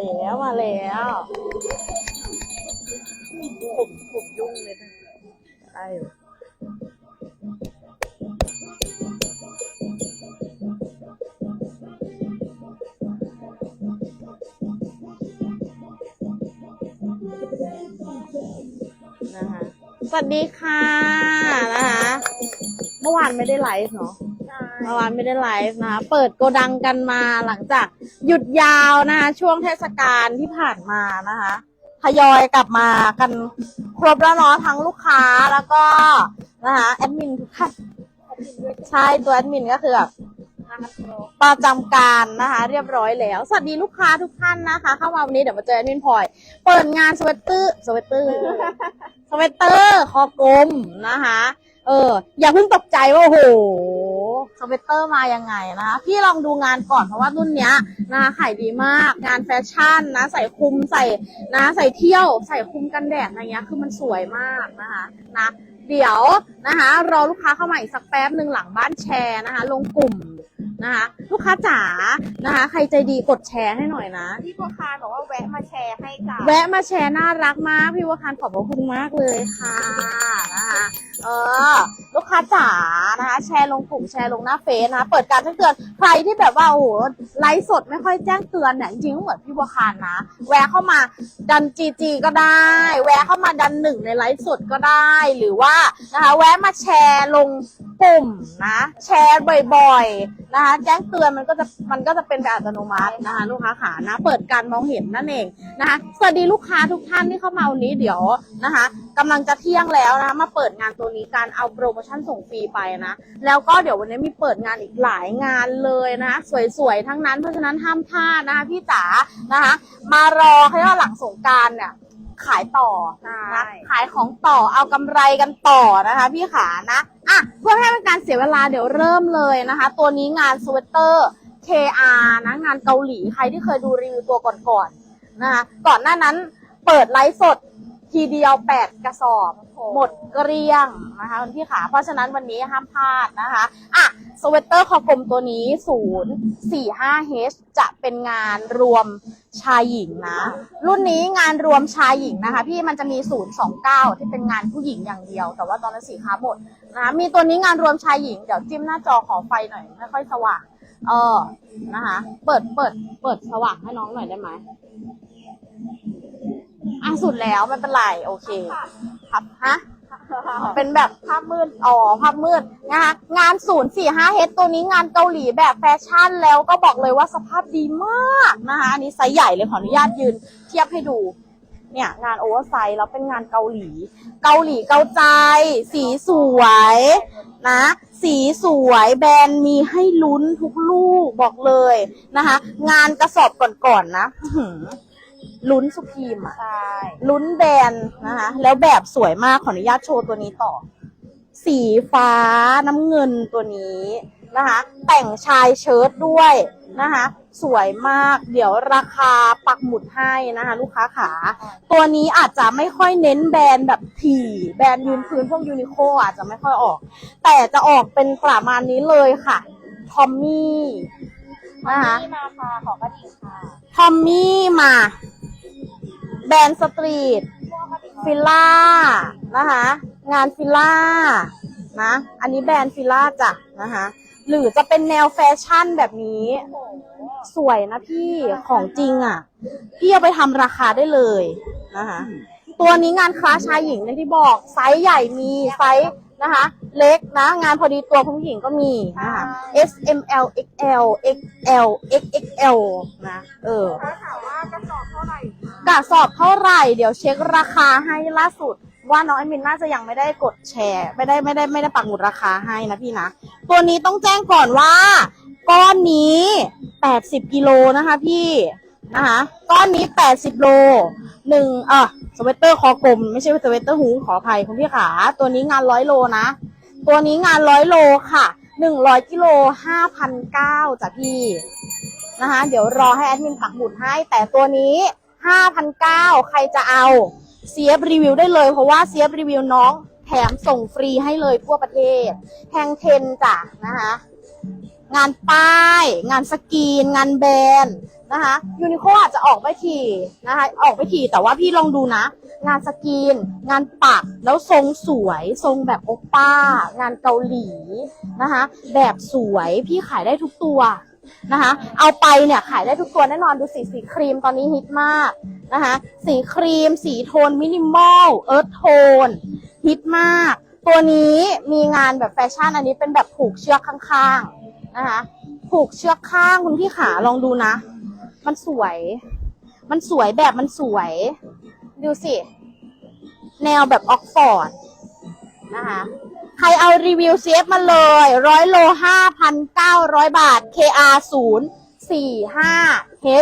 แล้วมาแล้วผมผมยุ่งเลยนะได้อยู่นะคะสวัสดีค่ะนะคะ เมื่อวานไม่ได้ไลฟ์เนาะ เมื่อวานไม่ได้ไลฟ์นะคะเปิดโกดังกันมาหลังจากหยุดยาวนะคะช่วงเทศกาลที่ผ่านมานะคะทยอยกลับมากันครบแล้วเนาะทั้งลูกค้าแล้วก็นะคะแอดมินทุกท่านใช่ตัวแอดมินก็คือแบบประจำการนะคะ เรียบร้อยแล้ว สวัสดีลูกค้าทุกท่านนะคะ เข้ามาวันนี้เดี๋ยวมาเจอแอดมินพลอย เปิดงานสเวตเตอร์สเวตเตอร์สเวตเตอร์คอกลมนะคะ เออ อย่าเพิ่งตกใจว่าโอ้โห สเวตเตอร์มายังไงนะคะพี่ลองดูงานก่อนเพราะว่ารุ่นเนี้ยนะคะขายดีมาก งานแฟชั่นนะใส่คลุมใส่นะใส่เที่ยว ใส่คลุมกันแดดอะไรเงี้ยคือมันสวยมากนะคะนะเดี๋ยวนะคะรอลูกค้าเข้ามาอีกสักแป๊บหนึ่งหลังบ้านแชร์นะคะ ลงกลุ่มนะคะลูกค้าจ๋านะคะ ใครใจดีกดแชร์ให้หน่อยนะ พี่บัวคารบอกว่าแวะมาแชร์ให้จ้ะแวะมาแชร์น่ารักมาก พี่วัวคันขอบพระคุณมากเลยค่ะนะคะ เออ ลูกค้าจ๋านะคะ แชร์ลงกลุ่มแชร์ลงหน้าเฟซนะคะ เปิดการแจ้งเตือนใครที่แบบว่าโอ้โหไลฟ์สดไม่ค่อยแจ้งเตือนเนี่ยจริงๆเหมือนพี่บัวคานนะ แวะเข้ามาดันจีจีก็ได้ แวะเข้ามาดันหนึ่งในไลฟ์สดก็ได้ หรือว่านะคะแวะมาแชร์ลงกลุ่มนะ แชร์บ่อยๆนะคะ แจ้งเตือนมันก็จะมันก็จะเป็นแบบอัตโนมัตินะคะ ลูกค้าขานะ เปิดการมองเห็นนั่นเองนะคะสวัสดีลูกค้าทุกท่านที่เข้ามาวันนี้เดี๋ยวนะคะกำลังจะเที่ยงแล้วนะคะมาเปิดงานตัวนี้การเอาโปรโมชั่นส่งฟรีไปนะ แล้วก็เดี๋ยววันนี้มีเปิดงานอีกหลายงานเลยนะ สวยๆ ทั้งนั้น เพราะฉะนั้นห้ามพลาดนะคะพี่จ๋านะคะ มารอให้ว่าหลังสงกรารเนี่ยขายต่อนะขายของต่อเอากำไรกันต่อนะคะ พี่ขานะอะเพื่อให้เป็นการเสียเวลาเดี๋ยวเริ่มเลยนะคะ ตัวนี้งานสเวตเตอร์ KR นะงานเกาหลีใครที่เคยดูรีวิวตัวก่อนๆนะคะก่อนหน้านั้นเปิดไลฟ์สดทีเดียว 8 กระสอบ หมดเกลี้ยงนะคะคุณพี่ขาเพราะฉะนั้นวันนี้ห้ามพลาดนะคะอะสเวตเตอร์คอกลมตัวนี้ 045H จะเป็นงานรวมชายหญิงนะ รุ่นนี้งานรวมชายหญิงนะคะ พี่มันจะมี 029 ที่เป็นงานผู้หญิงอย่างเดียว แต่ว่าตอนนั้นสีค้าหมดนะคะมีตัวนี้งานรวมชายหญิง เดี๋ยวจิ้มหน้าจอขอไฟหน่อย ไม่ค่อยสว่าง เออนะคะ เปิดเปิด เปิดสว่างให้น้องหน่อยได้ไหมอะสุดแล้วไม่เป็นไร โอเค ครับฮะเป็นแบบภาพมืด อ๋อ ภาพมืดนะคะงาน 045 h ตัวนี้งานเกาหลีแบบแฟชั่นแล้วก็บอกเลยว่าสภาพดีมากนะคะ อันนี้ไซส์ใหญ่เลยขออนุญาตยืนเทียบให้ดู เนี่ย งานโอเวอร์ไซส์แล้วเป็นงานเกาหลี เกาหลีเกาใจ สีสวยนะ สีสวยแบรนด์มีให้ลุ้นทุกลูกบอกเลยนะคะ งานกระสอบก่อนๆนะ ลุ้นสุพีมอะใช่ ลุ้นแบรนด์นะคะ แล้วแบบสวยมากขออนุญาตโชว์ตัวนี้ต่อ สีฟ้าน้ำเงินตัวนี้นะคะ แต่งชายเชิ้ตด้วยนะคะ สวยมาก เดี๋ยวราคาปักหมุดให้นะคะ ลูกค้าขา ตัวนี้อาจจะไม่ค่อยเน้นแบรนด์แบบถี่แบรนด์ยืนพื้นพวกยูนิโคอาจจะไม่ค่อยออก แต่จะออกเป็นประมาณนี้เลยค่ะ ทอมมี่นะคะที่มาค่ะ ของกระดิ่งค่ะ ทอมมี่มา แบรนด์สตรีทฟิลล่านะคะ งานฟิลล่านะ อันนี้แบรนด์ฟิลล่าจ้ะนะคะ หรือจะเป็นแนวแฟชั่นแบบนี้ สวยนะพี่ของจริงอะ พี่เอาไปทำราคาได้เลยนะคะ ตัวนี้งานคลาสชายหญิงอย่างที่บอกไซส์ใหญ่มีไซส์นะคะ เล็กนะ งานพอดีตัวผู้หญิงก็มีนะคะ S M L X L X L X X L นะ เออถ้าถามว่ากระสอบเท่าไหร่ กระสอบเท่าไหร่ เดี๋ยวเช็คราคาให้ล่าสุด ว่าน้องแอดมินน่าจะยังไม่ได้กดแชร์ ไม่ได้ไม่ได้ไม่ได้ปักหมุดราคาให้นะพี่นะ ตัวนี้ต้องแจ้งก่อนว่าก้อนนี้ 80กิโลนะคะพี่นะคะก้อนนี้ 80โลหนึ่งเออสเวตเตอร์คอกลมไม่ใช่สเวตเตอร์หูขออภัยคุณพี่ขา ตัวนี้งานร้อยโลนะ ตัวนี้งานร้อยโลค่ะ100กิโล5,900จ้ะพี่นะคะเดี๋ยวรอให้แอดมินปักหมุดให้แต่ตัวนี้ 5,900 ใครจะเอาเซียบรีวิวได้เลย เพราะว่าเซียบรีวิวน้องแถมส่งฟรีให้เลยทั่วประเทศแทงเทนจ้ะนะคะ งานป้าย งานสกรีน งานแบรนด์นะคะยูนิโคอาจจะออกไม่ถี่นะคะออกไม่ถี่แต่ว่าพี่ลองดูนะ งานสกรีน งานปักแล้วทรงสวยทรงแบบโอป้า งานเกาหลีนะคะแบบสวยพี่ขายได้ทุกตัว นะคะ เอาไปเนี่ยขายได้ทุกตัวแน่นอนดูสีสีครีมตอนนี้ฮิตมากนะคะ สีครีม สีโทนมินิมอลเอิร์ธโทนฮิตมาก ตัวนี้มีงานแบบแฟชั่นอันนี้เป็นแบบผูกเชือกข้างๆนะคะ ผูกเชือกข้างคุณพี่ขาลองดูนะ มันสวย มันสวยแบบมันสวย ดูสิ แนวแบบออกฟอร์ดนะคะ ใครเอารีวิว CF มาเลยร้อยโลห้าพันเก้าร้อยบาท KR ศูนย์สี่ห้า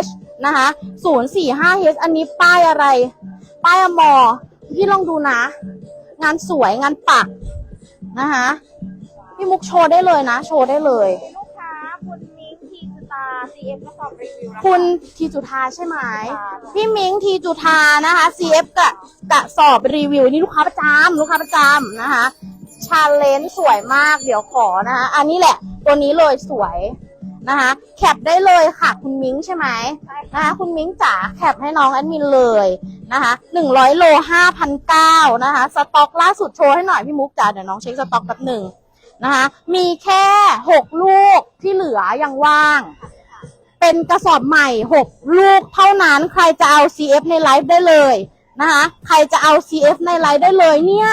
H นะคะศูนย์สี่ห้า H อันนี้ป้ายอะไร ป้ายอมอพี่ลองดูนะ งานสวยงานปักนะคะพี่มุกโชว์ได้เลยนะ โชว์ได้เลย ลูกค้าคุณมิ้งทีสตาร์ CF กระสอบรีวิวนะคะ คุณทีจุธาใช่ไหมค่ะพี่มิ้งทีจุธานะคะ CF กะกะสอบรีวิวนี่ลูกค้าประจำลูกค้าประจำนะคะ ชาเลนจ์สวยมากเดี๋ยวขอนะคะอันนี้แหละ ตัวนี้เลยสวยนะคะ แคปได้เลยค่ะคุณมิ้งใช่ไหมใช่นะคะคุณมิ้งจ๋าแคปให้น้องแอดมินเลยนะคะหนึ่งร้อยโลห้าพันเก้านะคะ สต็อกล่าสุดโชว์ให้หน่อยพี่มุกจ๋าเดี๋ยวน้องเช็คสต็อกแป๊บหนึ่งนะคะ มีแค่หกลูกที่เหลือยังว่าง เป็นกระสอบใหม่6ลูกเท่านั้นใครจะเอา CF ในไลฟ์ได้เลยนะคะ ใครจะเอา CF ในไลฟ์ได้เลยเนี่ย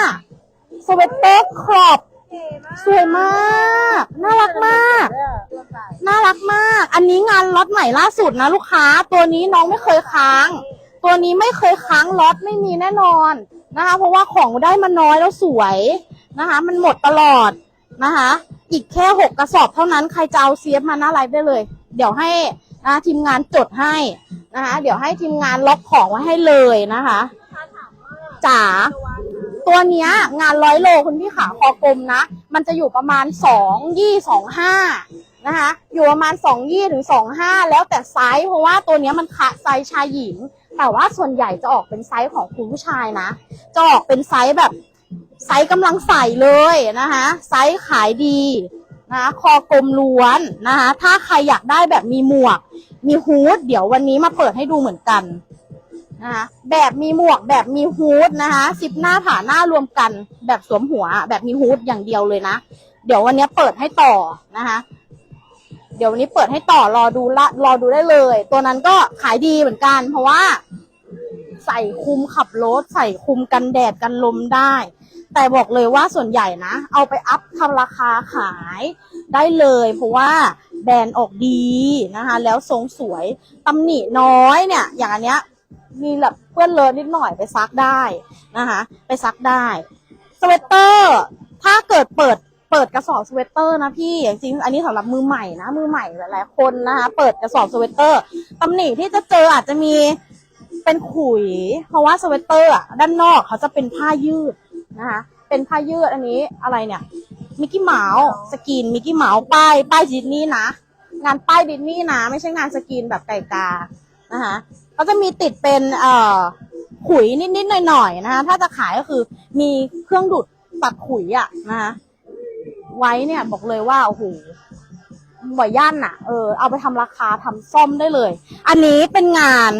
สเวตเตอร์ครอบเก๋มากสวยมาก น่ารักมากตัวใส่น่ารักมาก อันนี้งานล็อตใหม่ล่าสุดนะลูกค้า ตัวนี้น้องไม่เคยค้าง ตัวนี้ไม่เคยค้างล็อตไม่มีแน่นอนนะคะ เพราะว่าของได้มาน้อยแล้วสวยนะคะ มันหมดตลอดนะคะ อีกแค่หกกระสอบเท่านั้นใครจะเอาเซียฟมาหน้าไลฟ์ได้เลย เดี๋ยวให้นะทีมงานจดให้นะคะ เดี๋ยวให้ทีมงานล็อกของไว้ให้เลยนะคะลูกค้าถามว่าจ๋า ตัวเนี้ยงานร้อยโลคุณพี่ขาคอกลมนะ มันจะอยู่ประมาณสองยี่สองห้านะคะอยู่ประมาณสองยี่ถึงสองห้าแล้วแต่ไซส์เพราะว่าตัวเนี้ยมันคะไซส์ชายหญิง แต่ว่าส่วนใหญ่จะออกเป็นไซส์ของคุณผู้ชายนะ จะออกเป็นไซส์แบบไซส์กำลังใส่เลยนะคะไซส์ขายดีนะคะคอกลมล้วนนะคะถ้าใครอยากได้แบบมีหมวก มีฮูดเดี๋ยววันนี้มาเปิดให้ดูเหมือนกัน นะคะแบบมีหมวกแบบมีฮูดนะคะสิบหน้าผ่าหน้ารวมกัน แบบสวมหัวแบบมีฮูดอย่างเดียวเลยนะ เดี๋ยววันนี้เปิดให้ต่อนะคะ เดี๋ยววันนี้เปิดให้ต่อรอดูละรอดูได้เลย ตัวนั้นก็ขายดีเหมือนกัน เพราะว่า ใส่คุมขับรถใส่คุมกันแดดกันลมได้ แต่บอกเลยว่าส่วนใหญ่นะ เอาไปอัพทำราคาขายได้เลย เพราะว่าแบรนด์ออกดีนะคะ แล้วทรงสวยตำหนิน้อยเนี่ย อย่างอันเนี้ย มีแบบเปื้อนเลอะนิดหน่อยไปซักได้นะคะ ไปซักได้สเวตเตอร์ ถ้าเกิดเปิดเปิดกระสอบสเวตเตอร์นะพี่จริงอันนี้สำหรับมือใหม่นะมือใหม่หลายๆคนนะคะ เปิดกระสอบสเวตเตอร์ตำหนิที่จะเจออาจจะมีเป็นขุย เพราะว่าสเวตเตอร์อะด้านนอกเขาจะเป็นผ้ายืดนะคะเป็นผ้ายืดอันนี้อะไรเนี่ยมิกกี้เมาส์สกรีนมิกกี้เมาส์ป้ายป้ายดิสนีย์นะงานป้ายดิสนีย์นะ ไม่ใช่งานสกรีนแบบไก่กานะคะ ก็จะมีติดเป็นเอ่อขุยนิดๆหน่อยๆนะคะถ้าจะขายก็คือมีเครื่องดูดตัดขุยอะนะคะไว้เนี่ยบอกเลยว่าโอ้โหบ่อยย่านอะเออเอาไปทำราคาทำซ่อมได้เลย อันนี้เป็นงาน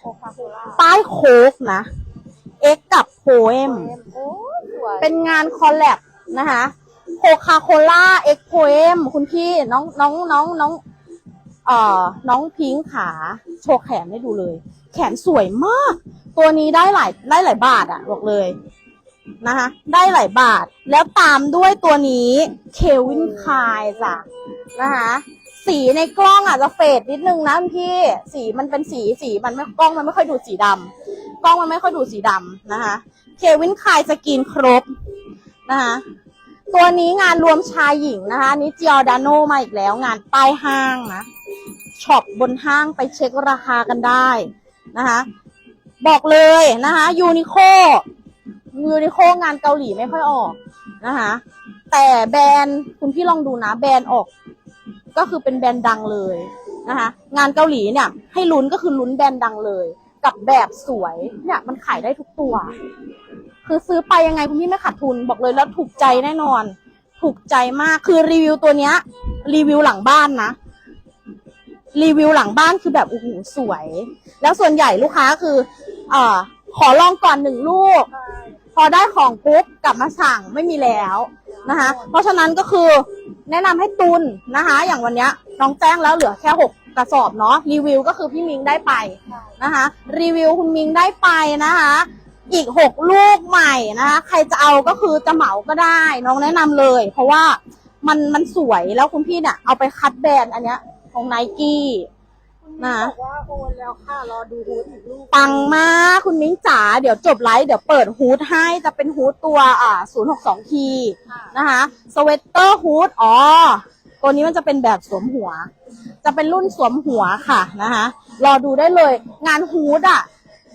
โคคาโคล่าป้ายโค้กนะเอ็กกับโพเอมโอ้สวยเป็นงานคอลแลบนะคะโคคาโคล่าเอ็กโพเอมคุณพี่น้องน้องน้องน้อง เอ่อน้องพิงขาโชว์แขนให้ดูเลย แขนสวยมาก ตัวนี้ได้หลายได้หลายบาทอะบอกเลยนะคะได้หลายบาทแล้วตามด้วยตัวนี้เควินคายจ้ะนะคะสีในกล้องอาจจะเฟดนิดนึงนะพี่สีมันเป็นสีสีมันไม่กล้องมันไม่ค่อยดูสีดำกล้องมันไม่ค่อยดูสีดำนะคะเควินคายสกินครบนะคะตัวนี้งานรวมชายหญิงนะคะนนี้จิออดาโนมาอีกแล้วงานป้ายห้างนะ ช็อปบนห้างไปเช็คราคากันได้นะคะ บอกเลยนะคะยูนิโคยูนิโคงานเกาหลีไม่ค่อยออกนะคะแต่แบรนด์คุณพี่ลองดูนะ แบรนด์ออก ก็คือเป็นแบรนด์ดังเลยนะคะงานเกาหลีเนี่ย ให้ลุ้นก็คือลุ้นแบรนด์ดังเลย กับแบบสวยเนี่ยมันขายได้ทุกตัว คือซื้อไปยังไงคุณพี่ไม่ขาดทุนบอกเลยแล้วถูกใจแน่นอน ถูกใจมากคือรีวิวตัวเนี้ย รีวิวหลังบ้านนะ รีวิวหลังบ้านคือแบบโอ้โหสวย แล้วส่วนใหญ่ลูกค้าคือเอ่อขอลองก่อนหนึ่งลูก พอได้ของปุ๊บกลับมาสั่งไม่มีแล้วนะคะ เพราะฉะนั้นก็คือแนะนำให้ตุนนะคะ อย่างวันนี้น้องแจ้งแล้วเหลือแค่หกกระสอบเนาะรีวิวก็คือพี่มิงได้ไปนะคะ รีวิวคุณมิงได้ไปนะคะ อีกหกลูกใหม่นะคะ ใครจะเอาก็คือจะเหมาก็ได้ น้องแนะนำเลย เพราะว่ามันมันสวยแล้วคุณพี่เนี่ยเอาไปคัดแบรนด์อันเนี้ย ของไนกี้คุณมิ้งบอกว่าโอนแล้วค่ะรอดูฮูดอีกลูกปังมากคุณมิ้งจ๋าเดี๋ยวจบไลฟ์เดี๋ยวเปิดฮูดให้จะเป็นฮูดตัวอ่า062ทีค่ะนะคะสเวตเตอร์ฮูดอ๋อตัวนี้มันจะเป็นแบบสวมหัว จะเป็นรุ่นสวมหัวค่ะนะคะรอดูได้เลย งานฮูดอะ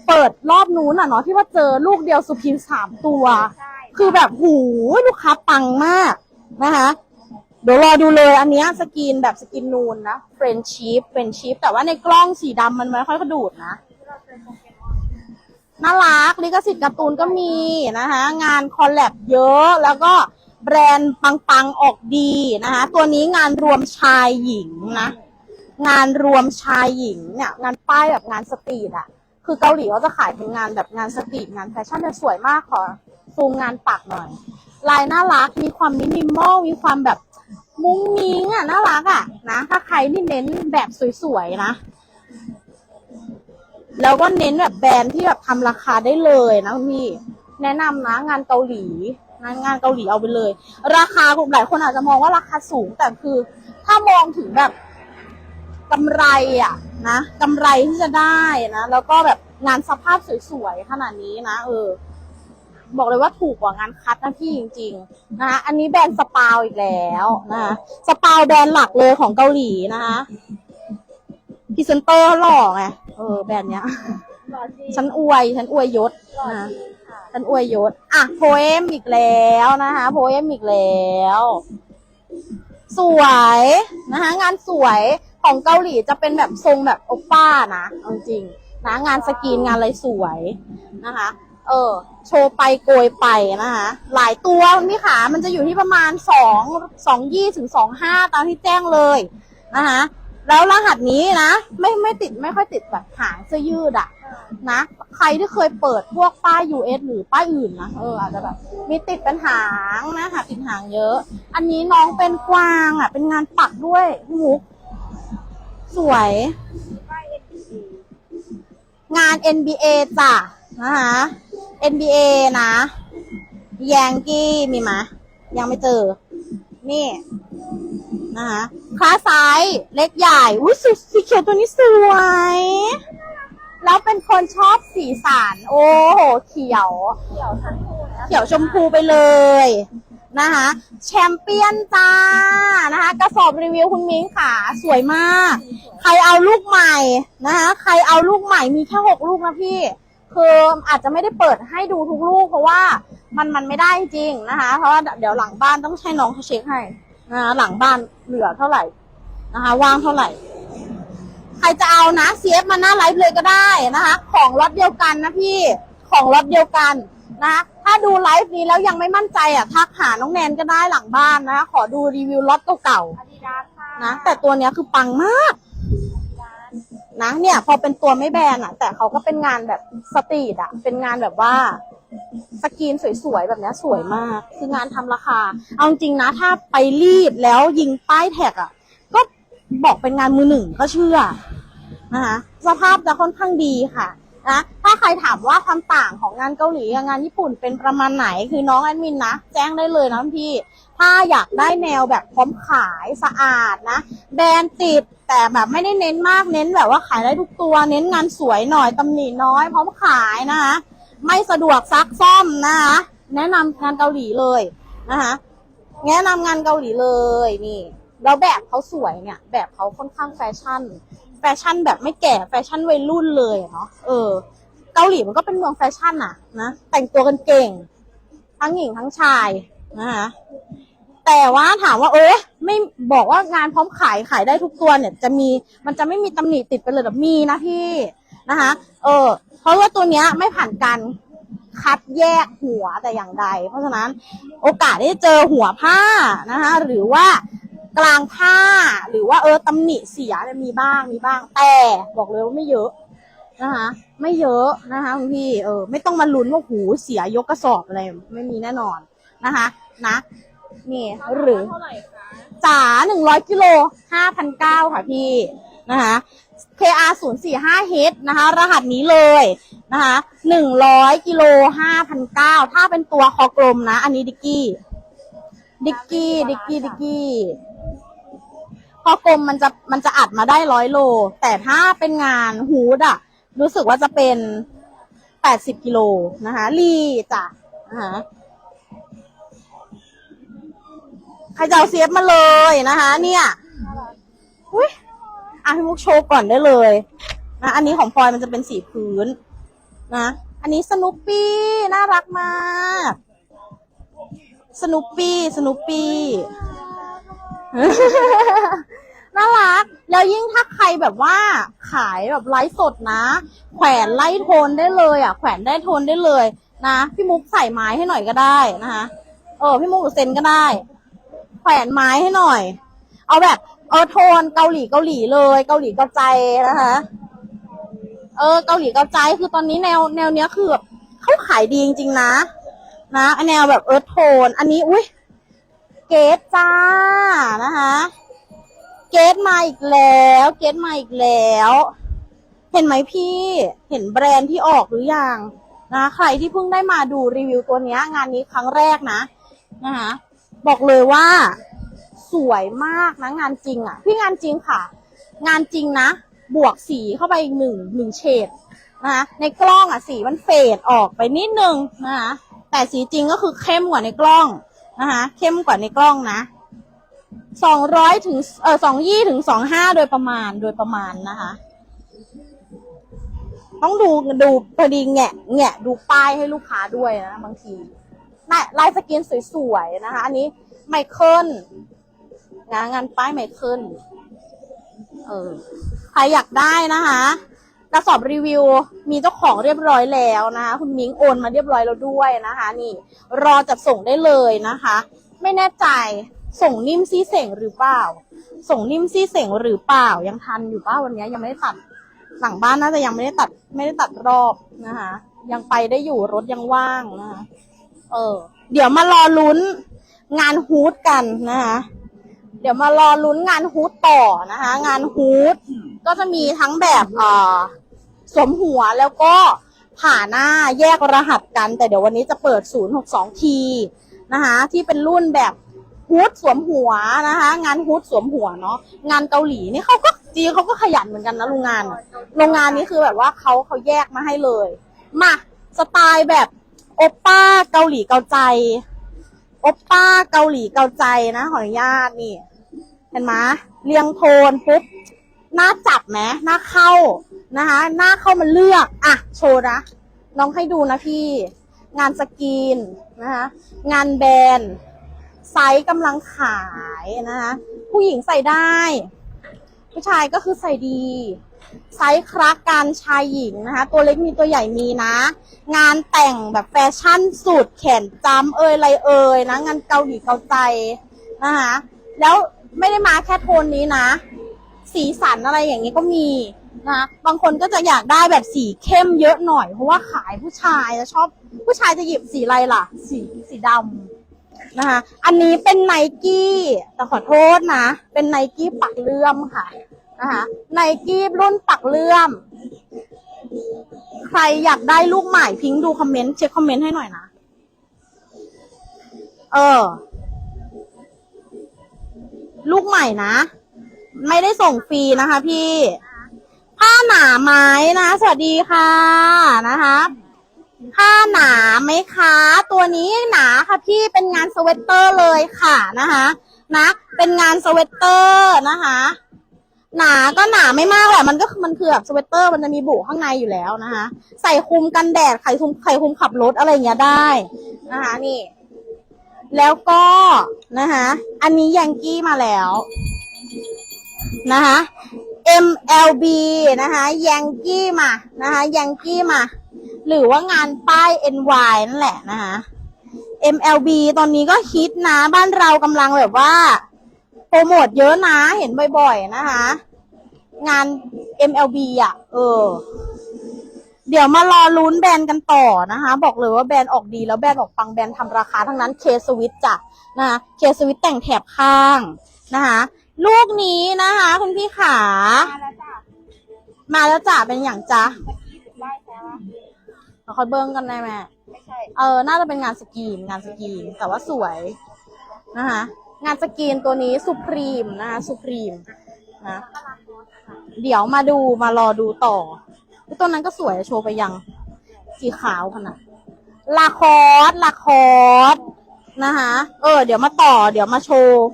เปิดรอบนู้นอะเนาะที่ว่าเจอลูกเดียวสุพิมสามตัวใช่คือแบบหูยลูกค้าปังมากนะคะ เดี๋ยวรอดูเลยอันเนี้ยสกรีนแบบสกรีนนูนนะเฟรนชีฟเฟรนชีฟแต่ว่าในกล้องสีดำมันไม่ค่อยกระดูดนะ น่ารักลิขสิทธิ์การ์ตูนก็มีนะคะงานคอลแลบเยอะแล้วก็แบรนด์ปังๆออกดีนะคะตัวนี้งานรวมชายหญิงนะ งานรวมชายหญิงเนี่ยงานป้ายแบบงานสตรีทอะคือเกาหลีเขาจะขายเป็นงานแบบงานสตรีทงานแฟชั่นเนี่สวยมากขอซูมงานปักหน่อย ลายน่ารักมีความมินิมอลมีความแบบ มุ้งมิ้งอะน่ารักอะนะถ้าใครนี่เน้นแบบสวยๆนะ แล้วก็เน้นแบบแบรนด์ที่แบบทำราคาได้เลยนะพี่แนะนำนะงานเกาหลีงานงานเกาหลีเอาไปเลย ราคากลุ่มหลายคนอาจจะมองว่าราคาสูงแต่คือ ถ้ามองถึงแบบกำไรอะนะกำไรที่จะได้นะแล้วก็แบบงานสภาพสวยๆขนาดนี้นะ เออ บอกเลยว่าถูกกว่างานคัดนะพี่จริงๆนะคะอันนี้แบรนด์สปาวอีกแล้วนะคะสปาวแบรนด์หลักเลยของเกาหลีนะคะพรีเซนเตอร์หล่อไงเออแบรนด์เนี้ยรอจีฉันอวยฉันอวยยศรอนะจีค่ะฉันอวยยศอะโพเอมอีกแล้วนะคะโพเอมอีกแล้ว สวยนะคะงานสวยของเกาหลีจะเป็นแบบทรงแบบโอป้านะเอาจริงนะงานสกรีนงานอะไรสวยนะคะ เออ โชว์ไปโกยไปนะคะหลายตัวคุณพี่ขามันจะอยู่ที่ประมาณสองสองยี่ถึงสองห้าตามที่แจ้งเลยนะคะแล้วรหัสนี้นะไม่ไม่ติดไม่ค่อยติดแบบหางเสื้อยืดอะนะใครที่เคยเปิดพวกป้าย US หรือป้ายอื่นนะเอออาจจะแบบมีติดเป็นหางนะหาติดหางเยอะ อันนี้น้องเป็นกวางอะเป็นงานปักด้วยมุก สวย งาน NBA จ้ะนะคะ NBA นะแยงกี้มีไหมยังไม่เจอ นี่นะคะคลาสไซส์เล็กใหญ่ อุ้ยสีสีเขียวตัวนี้สวย แล้วเป็นคนชอบสีสันโอ้โห เขียว เขียวทั้งคู่นะเขียวชมพูไปเลยนะคะแชมเปี้ยนจ้านะคะกระสอบรีวิวคุณมิ้งค่ะ สวยมาก ใครเอาลูกใหม่นะคะใครเอาลูกใหม่มีแค่หกลูกนะพี่ คืออาจจะไม่ได้เปิดให้ดูทุกลูก เพราะว่ามันมันไม่ได้จริงนะคะ เพราะว่าเดี๋ยวหลังบ้านต้องให้น้องเขาเช็คให้นะคะหลังบ้านเหลือเท่าไหร่นะคะ ว่างเท่าไหร่ ใครจะเอานะเซฟมาหน้าไลฟ์เลยก็ได้นะคะ ของล็อตเดียวกันนะพี่ของล็อตเดียวกันนะถ้าดูไลฟ์นี้แล้วยังไม่มั่นใจอะทักหาน้องแนนก็ได้หลังบ้านนะคะขอดูรีวิวล็อตเก่าๆนะแต่ตัวเนี้ยคือปังมาก นะเนี่ยพอเป็นตัวไม่แบนอะแต่เขาก็เป็นงานแบบสตรีทอะเป็นงานแบบว่าสกรีนสวยๆแบบเนี้ยสวยมาก คืองานทำราคา เอาจริงนะถ้าไปรีดแล้วยิงป้ายแท็กอะก็บอกเป็นงานมือหนึ่งก็เชื่อนะคะสภาพจะค่อนข้างดีค่ะนะถ้าใครถามว่าความต่างของงานเกาหลีกับงานญี่ปุ่นเป็นประมาณไหนคือน้องแอดมินนะแจ้งได้เลยนะพี่ ถ้าอยากได้แนวแบบพร้อมขายสะอาดนะ แบรนด์ติดแต่แบบไม่ได้เน้นมากเน้นแบบว่าขายได้ทุกตัว เน้นงานสวยหน่อยตำหนิน้อย พร้อมขายนะคะไม่สะดวกซักซ่อมนะคะแนะนำงานเกาหลีเลยนะคะแนะนำงานเกาหลีเลยนี่แล้วแบบเขาสวยเนี่ย แบบเขาค่อนข้างแฟชั่น แฟชั่นแบบไม่แก่แฟชั่นวัยรุ่นเลยเนาะเออ เกาหลีมันก็เป็นเมืองแฟชั่นอะนะแต่งตัวกันเก่ง ทั้งหญิงทั้งชายนะคะ แต่ว่าถามว่าเออไม่บอกว่างานพร้อมขายขายได้ทุกตัวเนี่ย จะมีมันจะไม่มีตำหนิติดไปเลยหรอมีนะพี่นะคะ เออ เพราะว่าตัวเนี้ยไม่ผ่านการคัดแยกหัวแต่อย่างใด เพราะฉะนั้นโอกาสที่จะเจอหัวผ้านะคะ หรือว่ากลางผ้าหรือว่าเออตำหนิเสียเนี่ยมีบ้างมีบ้าง แต่บอกเลยว่าไม่เยอะนะคะ ไม่เยอะนะคะคุณพี่เออไม่ต้องมาลุ้นว่าหูเสียยกกระสอบอะไรไม่มีแน่นอนนะคะ นะ นี่ หรือเท่าไหร่คะจ๋าหนึ่งร้อยกิโลห้าพันเก้าค่ะพี่นะคะ KR 0 4 5 H นะคะ รหัสนี้เลยนะคะหนึ่งร้อยกิโลห้าพันเก้าถ้าเป็นตัวคอกลมนะ อันนี้ดิกกี้ ดิกกี้ ดิกกี้ ดิกกี้คอกลมมันจะมันจะอัดมาได้ร้อยโล แต่ถ้าเป็นงานฮูดอะรู้สึกว่าจะเป็นแปดสิบกิโลนะคะ ลีจ้ะนะคะ ใครจะเอาเซฟมาเลยนะคะ เนี่ยอุ้ยอะพี่มุกโชว์ก่อนได้เลยนะอันนี้ของพลอยมันจะเป็นสีพื้นนะ อันนี้สนุปปี้น่ารักมากสนุปปี้สนุปปี้น่ารัก แล้วยิ่งถ้าใครแบบว่าขายแบบไลฟ์สดนะ แขวนไล่โทนได้เลยอะ แขวนได้โทนได้เลยนะ พี่มุกใส่ไม้ให้หน่อยก็ได้นะคะ เออ พี่มุกหรือเซนก็ได้ ขวนไม้ให้หน่อย เอาแบบ เออโทนเกาหลีเกาหลีเลย เกาหลีเกาใจนะคะ เออ เกาหลีเกาใจคือตอนนี้แนวแนวเนี้ยคือแบบเขาขายดีจริงๆนะ นะอันแนวแบบเออโทน อันนี้อุ้ยเกตจ้านะคะ เกตมาอีกแล้ว เกตมาอีกแล้ว เห็นไหมพี่ เห็นแบรนด์ที่ออกหรือยังนะ ใครที่เพิ่งได้มาดูรีวิวตัวเนี้ย งานนี้ครั้งแรกนะนะคะ บอกเลยว่า สวยมากนะงานจริงอะ พี่งานจริงค่ะ งานจริงนะ บวกสีเข้าไปอีกหนึ่งหนึ่งเฉดนะคะในกล้องอะสีมันเฟดออกไปนิดนึงนะคะแต่สีจริงก็คือเข้มกว่าในกล้องนะคะเข้มกว่าในกล้องนะสองร้อยถึงเออสองยี่ถึงสองห้าโดยประมาณโดยประมาณนะคะ ต้องดูดูพอดีแงะแงะดูป้ายให้ลูกค้าด้วยนะบางที ลายสกรีนสวยๆนะคะ อันนี้ไมเคิลนะงานป้ายไมเคิลเออใครอยากได้นะคะกระสอบรีวิวมีเจ้าของเรียบร้อยแล้วนะคะคุณมิ้งโอนมาเรียบร้อยแล้วด้วยนะคะ นี่ รอจัดส่งได้เลยนะคะ ไม่แน่ใจส่งนิ่มซี่เสงหรือเปล่า ส่งนิ่มซี่เสงหรือเปล่ายังทันอยู่ปล่าวันนี้ยังไม่ได้ตัดหลังบ้านน่าจะยังไม่ได้ตัดไม่ได้ตัดรอบนะคะ ยังไปได้อยู่รถยังว่างนะคะ เออ เดี๋ยวมารอลุ้นงานฮูดกันนะคะเดี๋ยวมารอลุ้นงานฮูดต่อนะคะ งานฮูดก็จะมีทั้งแบบเอ่อสวมหัวแล้วก็ผ่าหน้าแยกรหัสกัน แต่เดี๋ยววันนี้จะเปิด 062 ทีนะคะที่เป็นรุ่นแบบฮูดสวมหัวนะคะ งานฮูดสวมหัวเนาะงานเกาหลีนี่เขาก็จริงเขาก็ขยันเหมือนกันนะโรงงาน โรงงานนี้คือแบบว่าเขาเขาแยกมาให้เลย มาสไตล์แบบ โอปป้าเกาหลีเกาใจโอปป้าเกาหลีเกาใจนะขออนุญาตนี่ เห็นไหมเรียงโทนปุ๊บหน้าจับไหมหน้าเข้านะคะ หน้าเข้ามาเลือก อะ โชว์นะน้องให้ดูนะพี่ งานสกรีนนะคะงานแบรนด์ไซส์กำลังขายนะคะผู้หญิงใส่ได้ ผู้ชายก็คือใส่ดี ไซส์คลักกันชายหญิงนะคะ ตัวเล็กมีตัวใหญ่มีนะ งานแต่งแบบแฟชั่นสุดแขนจำเอยอะไรเอยนะ งานเกาหลีเกาใจนะคะแล้วไม่ได้มาแค่โทนนี้นะ สีสันอะไรอย่างนี้ก็มีนะบางคนก็จะอยากได้แบบสีเข้มเยอะหน่อย เพราะว่าขายผู้ชายจะชอบ ผู้ชายจะหยิบสีอะไรล่ะ สีสีดำนะคะ อันนี้เป็นไนกี้แต่ขอโทษนะ เป็นไนกี้ปักเลื่อมค่ะ นะคะไนกี้รุ่นปักเลื่อม ใครอยากได้ลูกใหม่พิงค์ดูคอมเมนต์เช็คคอมเมนต์ให้หน่อยนะ เออ ลูกใหม่นะ ไม่ได้ส่งฟรีนะคะพี่ ผ้าหนาไหมนะ สวัสดีค่ะนะคะผ้าหนาไหมคะ ตัวนี้หนาค่ะพี่เป็นงานสเวตเตอร์เลยค่ะนะคะนะ เป็นงานสเวตเตอร์นะคะ หนาก็หนาไม่มากแหละมันก็คือมันคือแบบสเวตเตอร์มันจะมีบุข้างในอยู่แล้วนะคะใส่คลุมกันแดดใส่คลุมใส่คลุมขับรถอะไรอย่างเงี้ยได้นะคะนี่ แล้วก็นะคะอันนี้ยังกี้มาแล้วนะคะ MLB นะคะยังกี้มานะคะยังกี้มา หรือว่างานป้าย NY นั่นแหละนะคะ MLB ตอนนี้ก็ฮิตนะ บ้านเรากำลังแบบว่า โปรโมทเยอะนะ เห็นบ่อยๆนะคะ งาน MLB อะ เออ เดี๋ยวมารอลุ้นแบรนด์กันต่อนะคะ บอกเลยว่าแบรนด์ออกดีแล้วแบรนด์ออกปังแบรนด์ทำราคาทั้งนั้นเคสวิตจ้ะนะคะเคสวิตแต่งแถบข้างนะคะลูกนี้นะคะ คุณพี่ขา มาแล้วจ้ะมาแล้วจ้ะเป็นอย่างจ้ะเมื่อกี้ถึงได้แล้วอะเราคอยเบิ้งกันได้ไหมไม่ใช่ เออ น่าจะเป็นงานสกรีน งานสกรีน แต่ว่าสวยนะคะ งานสกรีนตัวนี้สุพรีมนะคะ สุพรีมนะ เดี๋ยวมาดูมารอดูต่อตัวนั้นก็สวยโชว์ไปยัง สีขาวขนาดลาคอสลาคอสนะคะเออ เดี๋ยวมาต่อ เดี๋ยวมาโชว์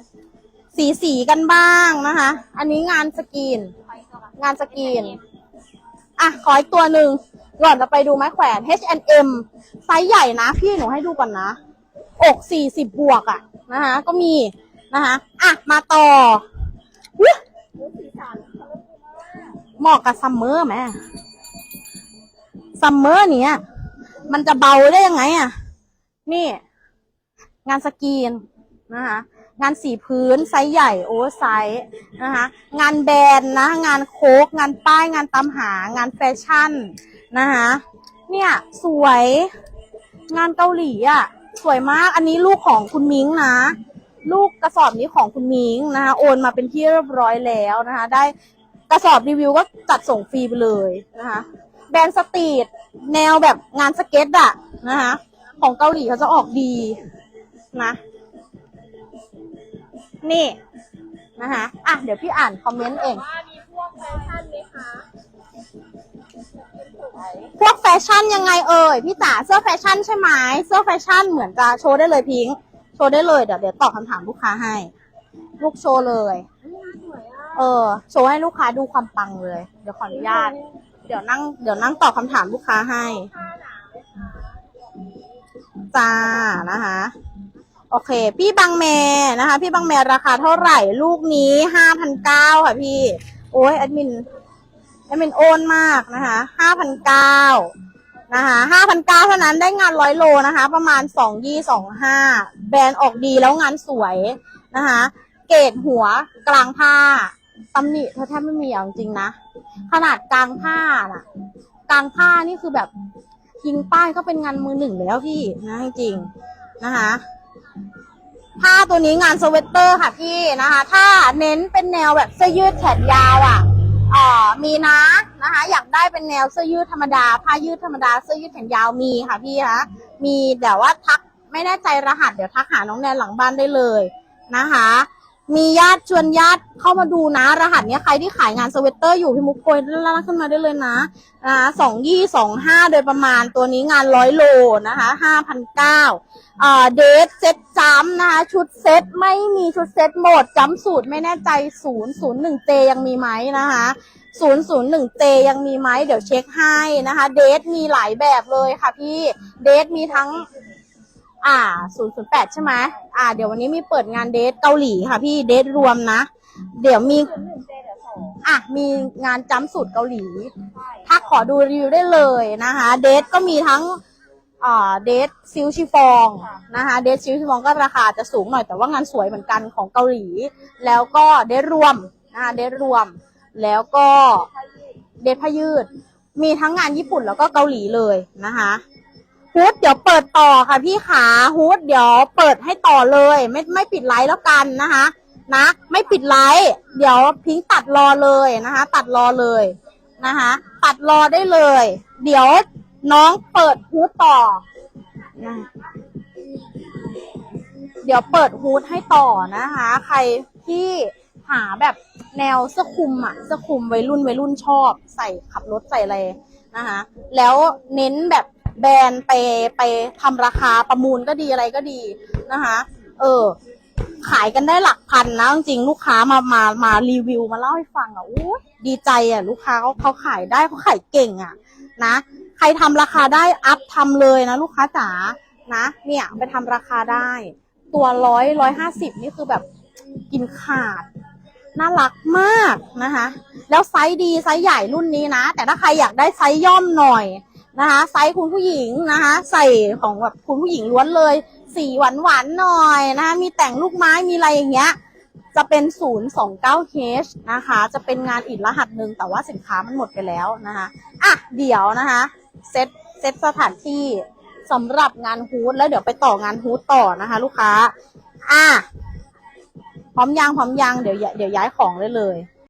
สีสีกันบ้างนะคะ อันนี้งานสกรีน งานสกรีน อะ ขออีกตัวหนึ่งก่อนจะไปดูไม้แขวน H&M ไซส์ใหญ่นะ พี่หนูให้ดูก่อนนะ อกสี่สิบบวกอะนะคะ ก็มีนะคะ อะ มาต่ออุ๊ย รู้สีสันเขาเรียกว่า เหมาะกับซัมเมอร์ไหมซัมเมอร์เนี้ยมันจะเบาได้ยังไงอะ นี่ งานสกรีนนะคะงานสีพื้นไซส์ใหญ่โอเวอร์ไซส์นะคะงานแบรนด์นะ งานโค้กงานป้ายงานตามหางานแฟชั่นนะคะเนี่ยสวยงานเกาหลีอะ สวยมากอันนี้ลูกของคุณมิงนะ ลูกกระสอบนี้ของคุณมิงนะคะโอนมาเป็นที่เรียบร้อยแล้วนะคะ ได้ กระสอบรีวิวก็จัดส่งฟรีไปเลยนะคะแบรนด์สตรีทแนวแบบงานสเก็ตอะนะคะของเกาหลีเขาจะออกดีนะ นี่นะคะอะเดี๋ยวพี่อ่านคอมเมนต์เองว่ามีพวกแฟชั่นไหมคะพวกแฟชั่นยังไงเอ่ยพี่จ๋าเสื้อแฟชั่นใช่ไหมเสื้อแฟชั่นเหมือนจะโชว์ได้เลยพิงค์โชว์ได้เลยเดี๋ยวเดี๋ยวตอบคำถามลูกค้าให้ ลูกโชว์เลยสวยอะ เออ โชว์ให้ลูกค้าดูความปังเลย เดี๋ยวขออนุญาต เดี๋ยวนั่ง เดี๋ยวนั่งตอบคำถามลูกค้าให้ จ้านะคะ โอเค พี่บางแมนะคะ พี่บางแมราคาเท่าไหร่ ลูกนี้ห้าพันเก้าค่ะพี่ โอ้ยแอดมินแอดมินโอนมากนะคะห้าพันเก้านะคะห้าพันเก้าเท่านั้นได้งานร้อยโลนะคะ ประมาณสองยี่สองห้าแบรนด์ออกดีแล้วงานสวยนะคะ เกรดหัวกลางผ้า ตำหนิเธอแทบไม่มีอย่างจริงนะ ขนาดกลางผ้าน่ะ กลางผ้านี่คือแบบยิงป้ายก็เป็นงานมือหนึ่งแล้วพี่นะจริงนะคะผ้าตัวนี้งานสเวตเตอร์ค่ะพี่นะคะ ถ้าเน้นเป็นแนวแบบเสื้อยืดแขนยาวอะอ่ามีนะนะคะ อยากได้เป็นแนวเสื้อยืดธรรมดาผ้ายืดธรรมดาเสื้อยืดแขนยาวมีค่ะพี่คะมีแต่ว่าทักไม่แน่ใจรหัสเดี๋ยวทักหาน้องแนนหลังบ้านได้เลยนะคะ มีญาติชวนญาติเข้ามาดูนะ รหัสเนี้ยใครที่ขายงานสเวตเตอร์อยู่พี่มุกโกยล่างขึ้นมาได้เลยนะนะคะสองยี่สองห้าโดยประมาณตัวนี้งานร้อยโลนะคะห้าพันเก้าอ่าเดทเซ็ตจัมป์นะคะ ชุดเซ็ตไม่มีชุดเซ็ตหมดจัมป์สูตรไม่แน่ใจ 001J ยังมีไหมนะคะ 001J ยังมีไหมเดี๋ยวเช็คให้นะคะ เดทมีหลายแบบเลยค่ะพี่ เดทมีทั้ง อ่า008ใช่ไหมอ่า เดี๋ยววันนี้มีเปิดงานเดทเกาหลีค่ะพี่เดทรวมนะ เดี๋ยวมีอะมีงานจัมป์สูตรเกาหลี ถ้าขอดูรีวิวได้เลยนะคะ เดทก็มีทั้งอ่าเดทซิลชิฟองนะคะ เดทซิลชิฟองก็ราคาจะสูงหน่อยแต่ว่างานสวยเหมือนกันของเกาหลี แล้วก็เดทรวมนะคะเดทรวม แล้วก็เดทพยืด มีทั้งงานญี่ปุ่นแล้วก็เกาหลีเลยนะคะ ฮูดเดี๋ยวเปิดต่อค่ะพี่ขาฮูดเดี๋ยวเปิดให้ต่อเลย ไม่ไม่ปิดไลฟ์แล้วกันนะคะ นะ ไม่ปิดไลฟ์เดี๋ยวพิงตัดรอเลยนะคะ ตัดรอเลยนะคะ ตัดรอได้เลย เดี๋ยวน้องเปิดฮูดต่อนะเดี๋ยวเปิดฮูดให้ต่อนะคะ ใครที่หาแบบแนวเสื้อคลุมอะเสื้อคลุมวัยรุ่นวัยรุ่นชอบ ใส่ขับรถใส่อะไรนะคะ แล้วเน้นแบบ แบรนด์ไปไปทำราคาประมูลก็ดีอะไรก็ดีนะคะ เออ ขายกันได้หลักพันนะจริงลูกค้ามามามารีวิวมาเล่าให้ฟังอะอู้ดีใจอะ ลูกค้าเขาเขาขายได้เขาขายเก่งอะ นะ ใครทำราคาได้อัพทำเลยนะลูกค้าจ๋านะเนี่ยไปทำราคาได้ ตัวร้อยร้อยห้าสิบนี่คือแบบกินขาดน่ารักมากนะคะ แล้วไซส์ดีไซส์ใหญ่รุ่นนี้นะ แต่ถ้าใครอยากได้ไซส์ย่อมหน่อย นะคะ ไซส์คุณผู้หญิงนะคะ ใส่ของแบบคุณผู้หญิงล้วนเลย สีหวานหวานๆหน่อยนะคะมีแต่งลูกไม้มีอะไรอย่างเงี้ย จะเป็น 029H นะคะ จะเป็นงานอีกรหัสหนึ่งแต่ว่าสินค้ามันหมดไปแล้วนะคะอะเดี๋ยวนะคะเซตเซตสถานที่สำหรับงานฮูดแล้วเดี๋ยวไปต่องานฮูดต่อนะคะ ลูกค้า อะพร้อมยังพร้อมยังเดี๋ยวเดี๋ยวย้ายของเลยเลย